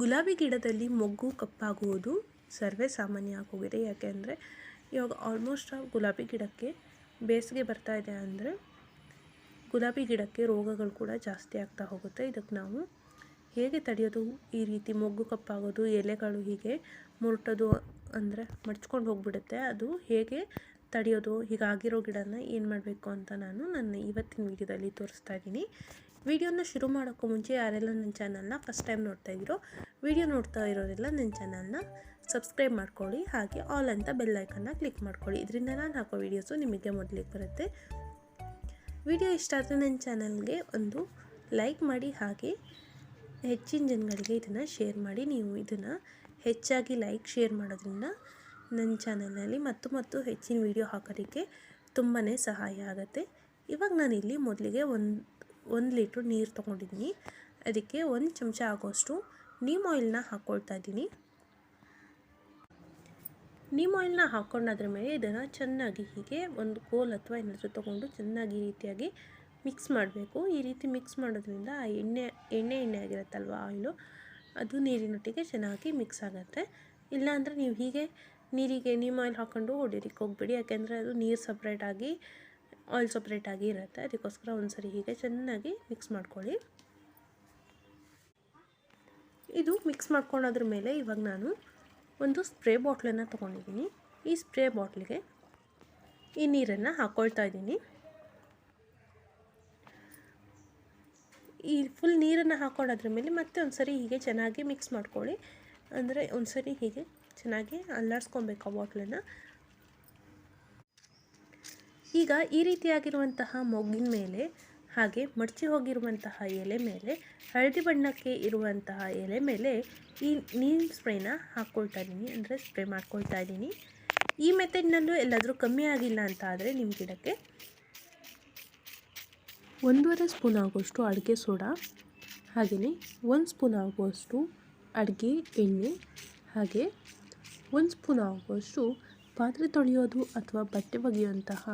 ಗುಲಾಬಿ ಗಿಡದಲ್ಲಿ ಮೊಗ್ಗು ಕಪ್ಪಾಗುವುದು ಸರ್ವೇ ಸಾಮಾನ್ಯ ಆಗೋಗಿದೆ. ಯಾಕೆಂದರೆ ಇವಾಗ ಆಲ್ಮೋಸ್ಟ್ ಗುಲಾಬಿ ಗಿಡಕ್ಕೆ ಬೇಸಿಗೆ ಬರ್ತಾ ಇದೆ ಅಂದರೆ ಗುಲಾಬಿ ಗಿಡಕ್ಕೆ ರೋಗಗಳು ಕೂಡ ಜಾಸ್ತಿ ಆಗ್ತಾ ಹೋಗುತ್ತೆ. ಇದಕ್ಕೆ ನಾವು ಹೇಗೆ ತಡೆಯೋದು? ಈ ರೀತಿ ಮೊಗ್ಗು ಕಪ್ಪಾಗೋದು, ಎಲೆಗಳು ಹೀಗೆ ಮುರುಟೋದು ಅಂದರೆ ಮಡ್ಚ್ಕೊಂಡು ಹೋಗ್ಬಿಡುತ್ತೆ. ಅದು ಹೇಗೆ ತಡೆಯೋದು ಹೀಗಾಗಿರೋ ಗಿಡನ ಏನು ಮಾಡಬೇಕು ಅಂತ ನಾನು ನನ್ನ ಇವತ್ತಿನ ವೀಡಿಯೋದಲ್ಲಿ ತೋರಿಸ್ತಾ ಇದ್ದೀನಿ. ವಿಡಿಯೋನ ಶುರು ಮಾಡೋಕ್ಕೂ ಮುಂಚೆ ಯಾರೆಲ್ಲ ನನ್ನ ಚಾನಲ್ನ ಫಸ್ಟ್ ಟೈಮ್ ನೋಡ್ತಾ ಇದ್ದೀರೋ, ವಿಡಿಯೋ ನೋಡ್ತಾ ಇರೋರೆಲ್ಲ ನನ್ನ ಚಾನಲ್ನ ಸಬ್ಸ್ಕ್ರೈಬ್ ಮಾಡ್ಕೊಳ್ಳಿ, ಹಾಗೆ ಆಲ್ ಅಂತ ಬೆಲ್ಲೈಕನ್ನ ಕ್ಲಿಕ್ ಮಾಡ್ಕೊಳ್ಳಿ. ಇದರಿಂದ ನಾನು ಹಾಕೋ ವೀಡಿಯೋಸು ನಿಮಗೆ ಮೊದಲಿಗೆ ಬರುತ್ತೆ. ವಿಡಿಯೋ ಇಷ್ಟ ಆದರೆ ನನ್ನ ಚಾನಲ್ಗೆ ಒಂದು ಲೈಕ್ ಮಾಡಿ, ಹಾಗೆ ಹೆಚ್ಚಿನ ಜನಗಳಿಗೆ ಇದನ್ನು ಶೇರ್ ಮಾಡಿ. ನೀವು ಇದನ್ನು ಹೆಚ್ಚಾಗಿ ಲೈಕ್, ಶೇರ್ ಮಾಡೋದ್ರಿಂದ ನನ್ನ ಚಾನಲಲ್ಲಿ ಮತ್ತು ಮತ್ತು ಹೆಚ್ಚಿನ ವೀಡಿಯೋ ಹಾಕೋದಕ್ಕೆ ತುಂಬಾ ಸಹಾಯ ಆಗುತ್ತೆ. ಇವಾಗ ನಾನಿಲ್ಲಿ ಮೊದಲಿಗೆ ಒಂದು ಒಂದು ಲೀಟ್ರ್ ನೀರು ತೊಗೊಂಡಿದ್ದೀನಿ. ಅದಕ್ಕೆ ಒಂದು ಚಮಚ ಆಗೋಷ್ಟು ನೀಮ್ ಆಯಿಲ್ನ ಹಾಕ್ಕೊಳ್ತಾ ಇದ್ದೀನಿ. ನೀಮ್ ಆಯಿಲ್ನ ಹಾಕ್ಕೊಂಡಾದ್ರ ಮೇಲೆ ಇದನ್ನು ಚೆನ್ನಾಗಿ ಹೀಗೆ ಒಂದು ಕೋಲ್ ಅಥವಾ ಏನಾದರೂ ತೊಗೊಂಡು ಚೆನ್ನಾಗಿ ರೀತಿಯಾಗಿ ಮಿಕ್ಸ್ ಮಾಡಬೇಕು. ಈ ರೀತಿ ಮಿಕ್ಸ್ ಮಾಡೋದ್ರಿಂದ ಆ ಎಣ್ಣೆ ಎಣ್ಣೆ ಎಣ್ಣೆ ಆಗಿರುತ್ತಲ್ವ ಆಯಿಲು? ಅದು ನೀರಿನೊಟ್ಟಿಗೆ ಚೆನ್ನಾಗಿ ಮಿಕ್ಸ್ ಆಗುತ್ತೆ. ಇಲ್ಲಾಂದರೆ ನೀವು ಹೀಗೆ ನೀರಿಗೆ ನೀಮ್ ಆಯಿಲ್ ಹಾಕ್ಕೊಂಡು ಹೊಡಿಯೋದಕ್ಕೆ ಹೋಗ್ಬೇಡಿ. ಯಾಕೆಂದರೆ ಅದು ನೀರು ಸಪ್ರೇಟಾಗಿ ಆಯಿಲ್ ಸಪ್ರೇಟಾಗಿ ಇರುತ್ತೆ. ಅದಕ್ಕೋಸ್ಕರ ಒಂದು ಸರಿ ಹೀಗೆ ಚೆನ್ನಾಗಿ ಮಿಕ್ಸ್ ಮಾಡ್ಕೊಳ್ಳಿ. ಇದು ಮಿಕ್ಸ್ ಮಾಡ್ಕೊಳೋದ್ರ ಮೇಲೆ ಇವಾಗ ನಾನು ಒಂದು ಸ್ಪ್ರೇ ಬಾಟ್ಲನ್ನು ತೊಗೊಂಡಿದ್ದೀನಿ. ಈ ಸ್ಪ್ರೇ ಬಾಟ್ಲಿಗೆ ಈ ನೀರನ್ನು ಹಾಕ್ಕೊಳ್ತಾ ಇದ್ದೀನಿ. ಈ ಫುಲ್ ನೀರನ್ನು ಹಾಕ್ಕೊಂಡಾದ್ರ ಮೇಲೆ ಮತ್ತೆ ಒಂದು ಸರಿ ಹೀಗೆ ಚೆನ್ನಾಗಿ ಮಿಕ್ಸ್ ಮಾಡ್ಕೊಳ್ಳಿ. ಅಂದರೆ ಒಂದು ಸರಿ ಹೀಗೆ ಚೆನ್ನಾಗಿ ಅಲ್ಲಾಡಿಸ್ಕೊಬೇಕು ಆ ಬಾಟ್ಲನ್ನು. ಈಗ ಈ ರೀತಿಯಾಗಿರುವಂತಹ ಮೊಗ್ಗಿನ ಮೇಲೆ, ಹಾಗೆ ಮಡಚಿ ಹೋಗಿರುವಂತಹ ಎಲೆ ಮೇಲೆ, ಹಳದಿ ಬಣ್ಣಕ್ಕೆ ಇರುವಂತಹ ಎಲೆ ಮೇಲೆ ಈ ನೀರಿನ ಸ್ಪ್ರೇನ ಹಾಕ್ಕೊಳ್ತಾ ಇದ್ದೀನಿ ಅಂದರೆ ಸ್ಪ್ರೇ ಮಾಡ್ಕೊಳ್ತಾ ಇದ್ದೀನಿ ಈ ಮೆಥಡ್ನಲ್ಲೂ ಎಲ್ಲಾದರೂ ಕಮ್ಮಿ ಆಗಿಲ್ಲ ಅಂತ ಆದರೆ ನಿಮ್ಮ ಗಿಡಕ್ಕೆ. ಒಂದೂವರೆ ಸ್ಪೂನ್ ಆಗುವಷ್ಟು ಅಡುಗೆ ಸೋಡಾ ಹಾಗೆಯೇ ಒಂದು ಸ್ಪೂನ್ ಆಗುವಷ್ಟು ಅಡುಗೆ ಎಣ್ಣೆ, ಹಾಗೆ ಒಂದು ಸ್ಪೂನ್ ಆಗುವಷ್ಟು ಪಾತ್ರೆ ತೊಳೆಯೋದು ಅಥವಾ ಬಟ್ಟೆ ಒಗೆಯುವಂತಹ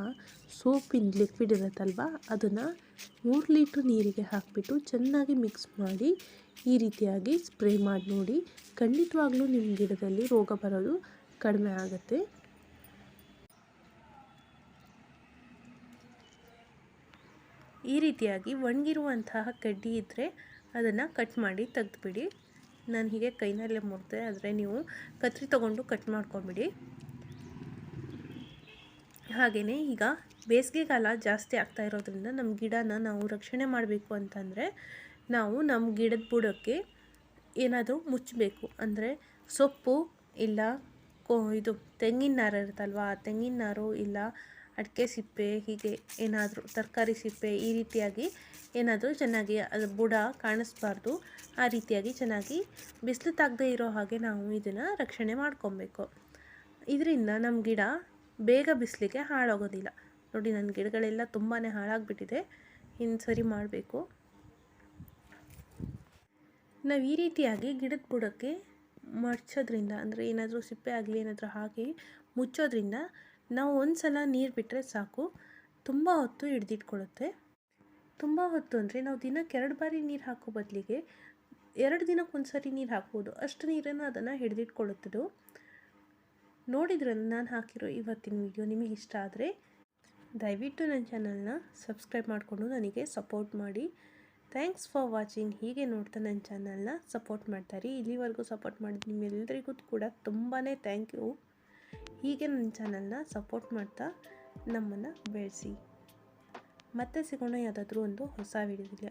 ಸೋಪಿನ ಲಿಕ್ವಿಡ್ ಇರುತ್ತಲ್ವ, ಅದನ್ನು ಮೂರು ಲೀಟ್ರ್ ನೀರಿಗೆ ಹಾಕಿಬಿಟ್ಟು ಚೆನ್ನಾಗಿ ಮಿಕ್ಸ್ ಮಾಡಿ ಈ ರೀತಿಯಾಗಿ ಸ್ಪ್ರೇ ಮಾಡಿ ನೋಡಿ. ಖಂಡಿತವಾಗ್ಲೂ ನಿಮ್ಮ ಗಿಡದಲ್ಲಿ ರೋಗ ಬರೋದು ಕಡಿಮೆ ಆಗುತ್ತೆ. ಈ ರೀತಿಯಾಗಿ ಒಣಗಿರುವಂತಹ ಕಡ್ಡಿ ಇದ್ದರೆ ಅದನ್ನು ಕಟ್ ಮಾಡಿ ತೆಗೆದುಬಿಡಿ. ನಾನು ಹೀಗೆ ಕೈನಲ್ಲೇ ಮುರಿದೆ, ಆದರೆ ನೀವು ಕತ್ರಿ ತೊಗೊಂಡು ಕಟ್ ಮಾಡ್ಕೊಂಬಿಡಿ. ಹಾಗೆಯೇ ಈಗ ಬೇಸಿಗೆಗಾಲ ಜಾಸ್ತಿ ಆಗ್ತಾ ಇರೋದ್ರಿಂದ ನಮ್ಮ ಗಿಡನ ನಾವು ರಕ್ಷಣೆ ಮಾಡಬೇಕು ಅಂತಂದರೆ ನಾವು ನಮ್ಮ ಗಿಡದ ಬುಡಕ್ಕೆ ಏನಾದರೂ ಮುಚ್ಚಬೇಕು ಅಂದರೆ ಸೊಪ್ಪು ಇಲ್ಲ, ಕೋ, ಇದು ತೆಂಗಿನ ನಾರು ಇರುತ್ತಲ್ವ, ಆ ತೆಂಗಿನ ನಾರು ಇಲ್ಲ, ಅಡಿಕೆ ಸಿಪ್ಪೆ ಹೀಗೆ ಏನಾದರೂ ತರಕಾರಿ ಸಿಪ್ಪೆ ಈ ರೀತಿಯಾಗಿ ಏನಾದರೂ ಚೆನ್ನಾಗಿ ಅದು ಬುಡ ಕಾಣಿಸ್ಬಾರ್ದು, ಆ ರೀತಿಯಾಗಿ ಚೆನ್ನಾಗಿ ಬಿಸಿಲು ತಾಗದೇ ಇರೋ ಹಾಗೆ ನಾವು ಇದನ್ನು ರಕ್ಷಣೆ ಮಾಡ್ಕೊಬೇಕು. ಇದರಿಂದ ನಮ್ಮ ಗಿಡ ಬೇಗ ಬಿಸಿಲಿಗೆ ಹಾಳಾಗೋದಿಲ್ಲ. ನೋಡಿ ನನ್ನ ಗಿಡಗಳೆಲ್ಲ ತುಂಬಾ ಹಾಳಾಗಿಬಿಟ್ಟಿದೆ. ಇನ್ನು ಸರಿ ಮಾಡಬೇಕು. ನಾವು ಈ ರೀತಿಯಾಗಿ ಗಿಡದ ಬುಡಕ್ಕೆ ಮಡ್ಚೋದ್ರಿಂದ, ಅಂದರೆ ಏನಾದರೂ ಸಿಪ್ಪೆ ಆಗಲಿ, ಏನಾದರೂ ಹಾಕಿ ಮುಚ್ಚೋದ್ರಿಂದ ನಾವು ಒಂದು ಸಲ ನೀರು ಬಿಟ್ಟರೆ ಸಾಕು. ತುಂಬ ಹೊತ್ತು ಹಿಡ್ದಿಟ್ಕೊಳ್ಳುತ್ತೆ ತುಂಬ ಹೊತ್ತು ಅಂದರೆ ನಾವು ದಿನಕ್ಕೆ ಎರಡು ಬಾರಿ ನೀರು ಹಾಕೋ ಬದಲಿಗೆ ಎರಡು ದಿನಕ್ಕೆ ಸರಿ ನೀರು ಹಾಕ್ಬೋದು. ಅಷ್ಟು ನೀರನ್ನು ಅದನ್ನು ಹಿಡಿದಿಟ್ಕೊಳ್ಳುತ್ತದು ನೋಡಿದ್ರಲ್ಲಿ ನಾನು ಹಾಕಿರೋ ಇವತ್ತಿನ ವಿಡಿಯೋ ನಿಮಗೆ ಇಷ್ಟ ಆದರೆ ದಯವಿಟ್ಟು ನನ್ನ ಚಾನಲ್ನ ಸಬ್ಸ್ಕ್ರೈಬ್ ಮಾಡಿಕೊಂಡು ನನಗೆ ಸಪೋರ್ಟ್ ಮಾಡಿ. ಥ್ಯಾಂಕ್ಸ್ ಫಾರ್ ವಾಚಿಂಗ್ ಹೀಗೆ ನೋಡ್ತಾ ನನ್ನ ಚಾನಲ್ನ ಸಪೋರ್ಟ್ ಮಾಡ್ತಾರೆ. ಇಲ್ಲಿವರೆಗೂ ಸಪೋರ್ಟ್ ಮಾಡಿದ ನಿಮ್ಮೆಲ್ಲರಿಗೂ ಕೂಡ ತುಂಬಾ ಥ್ಯಾಂಕ್ ಯು ಹೀಗೆ ನನ್ನ ಚಾನಲ್ನ ಸಪೋರ್ಟ್ ಮಾಡ್ತಾ ನಮ್ಮನ್ನು ಬೆಳೆಸಿ. ಮತ್ತೆ ಸಿಗೋಣ ಯಾವುದಾದ್ರೂ ಒಂದು ಹೊಸ ವಿಡಿಯೋದಲ್ಲಿ